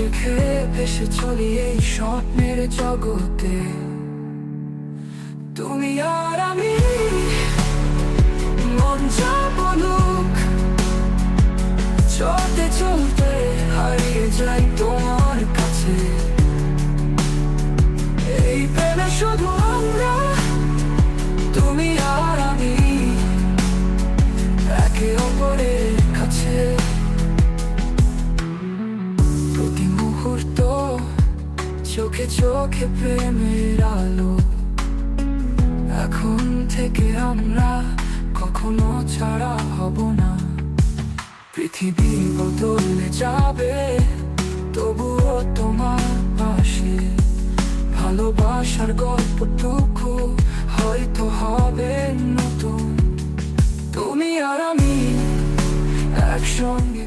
রেখে ভেসে চলি এই স্বপ্নের জগতে। তুমি আর আমি মন যা বলুক চলতে চলতে হারিয়ে যাই তোমার কাছে। এই প্রেমে শুধু আমরা চোখে চোখে প্রেমের আলো। এখন থেকে আমরা কখনো ছাড়া হব না। পৃথিবী বদলে যাবে, তবুও তোমার পাশে। ভালোবাসার গল্পটুকু হয়তো হবে নতুন। তুমি আর আমি একসঙ্গে